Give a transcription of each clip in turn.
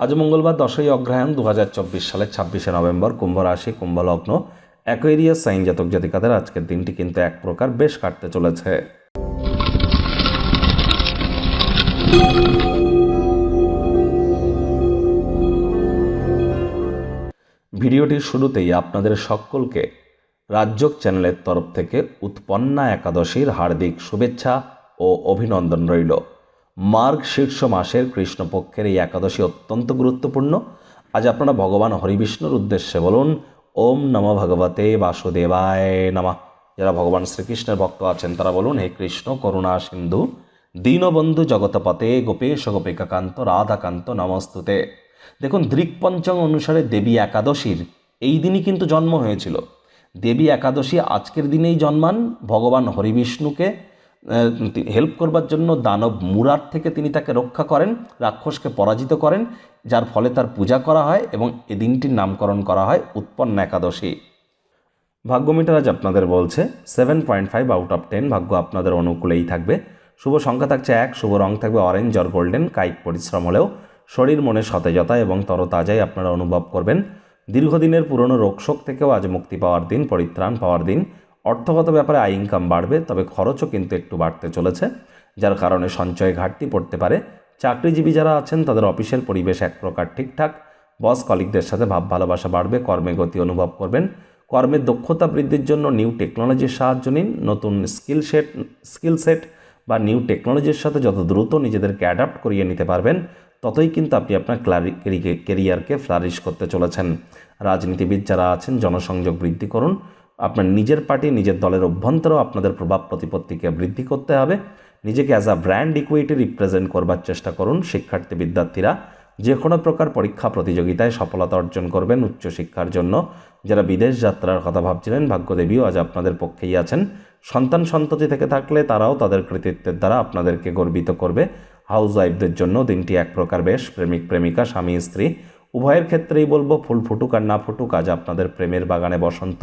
আজ মঙ্গলবার দশই অগ্রহায়ণ দু হাজার চব্বিশ সালের ছাব্বিশে নভেম্বর কুম্ভ রাশি কুম্ভ লগ্ন অ্যাকোয়েরিয়াস সাইন জাতক জাতিকাদের আজকের দিনটি কিন্তু এক প্রকার বেশ কাটতে চলেছে। ভিডিওটির শুরুতেই আপনাদের সকলকে রাজ্যক চ্যানেলের তরফ থেকে উৎপন্না একাদশীর হার্দিক শুভেচ্ছা ও অভিনন্দন রইল। মার্গ শীর্ষ মাসের কৃষ্ণপক্ষের এই একাদশী অত্যন্ত গুরুত্বপূর্ণ। আজ আপনারা ভগবান হরিবিষ্ণুর উদ্দেশ্যে বলুন, ওম নম ভগবতে বাসুদেবায় নমঃ। যারা ভগবান শ্রীকৃষ্ণের ভক্ত আছেন, তারা বলুন, হে কৃষ্ণ, করুণা সিন্ধু, দীনবন্ধু জগতপতে গোপেশ গোপিকাকান্ত, রাধাকান্ত নমস্তুতে। দেখুন, দৃকপঞ্চম অনুসারে দেবী একাদশীর এই দিনই কিন্তু জন্ম হয়েছিল। দেবী একাদশী আজকের দিনেই জন্মান, ভগবান হরিবিষ্ণুকে হেল্প করবার জন্য দানব মুরার থেকে তিনি তাকে রক্ষা করেন, রাক্ষসকে পরাজিত করেন, যার ফলে তার পূজা করা হয় এবং এ দিনটির নামকরণ করা হয় উৎপন্ন একাদশী। ভাগ্যমিটার আজ আপনাদের বলছে seven point five out of ten ভাগ্য আপনাদের অনুকূলেই থাকবে। শুভ সংখ্যা থাকছে এক, শুভ রং থাকবে অরেঞ্জ আর গোল্ডেন কায়িক পরিশ্রম হলেও শরীর, মনে সতেজতা এবং তরতাজাই আপনারা অনুভব করবেন। দীর্ঘদিনের পুরনো রোগশোক থেকেও আজ মুক্তি পাওয়ার দিন, পরিত্রাণ পাওয়ার দিন। অর্থগত ব্যাপারে আয় ইনকাম বাড়বে, তবে খরচও কিন্তু একটু বাড়তে চলেছে, যার কারণে সঞ্চয়ে ঘাটতি পড়তে পারে। চাকরিজীবী যারা আছেন, তাদের অফিসের পরিবেশ এক প্রকার ঠিকঠাক। বস কলিগদের সাথে ভাব ভালোবাসা বাড়বে, কর্মে গতি অনুভব করবেন। কর্মের দক্ষতা বৃদ্ধির জন্য নিউ টেকনোলজির সাহায্য নিন। নতুন স্কিল সেট স্কিল সেট বা নিউ টেকনোলজির সাথে যত দ্রুত নিজেদেরকে অ্যাডাপ্ট করিয়ে নিতে পারবেন, ততই কিন্তু আপনি আপনার কেরিয়ারকে ফ্লারিশ করতে চলেছেন। রাজনীতিবিদ যারা আছেন, জনসংযোগ বৃদ্ধি করুন। আপনার নিজের পার্টি, নিজের দলের অভ্যন্তরেও আপনাদের প্রভাব প্রতিপত্তিকে বৃদ্ধি করতে হবে। নিজেকে as a brand equity represent করবার চেষ্টা করুন। শিক্ষার্থী, বিদ্যার্থীরা যে কোনো প্রকার পরীক্ষা প্রতিযোগিতায় সফলতা অর্জন করবেন উচ্চশিক্ষার জন্য। যারা বিদেশ যাত্রার কথা ভাবছিলেন, ভাগ্যদেবীও আজ আপনাদের পক্ষেই আছেন। সন্তান সন্ততি থেকে থাকলে তারাও তাদের কৃতিত্বের দ্বারা আপনাদেরকে গর্বিত করবে। হাউস ওয়াইফদের জন্য দিনটি এক প্রকার বেশ। প্রেমিক, প্রেমিকা, স্বামী, স্ত্রী, উভয়ের ক্ষেত্রেই বলব, ফুল ফুটুক আর না ফুটুক, আজ আপনাদের প্রেমের বাগানে বসন্ত।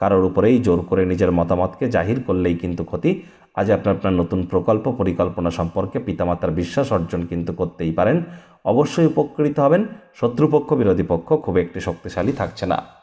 কারোর উপরেই জোর করে নিজের মতামতকে জাহির করলেই কিন্তু ক্ষতি। আজ আপনার আপনার নতুন প্রকল্প পরিকল্পনা সম্পর্কে পিতামাতার বিশ্বাস অর্জন কিন্তু করতেই পারেন। অবশ্যই উপকৃত হবেন। শত্রুপক্ষ, বিরোধী পক্ষ খুব একটি শক্তিশালী থাকছে না।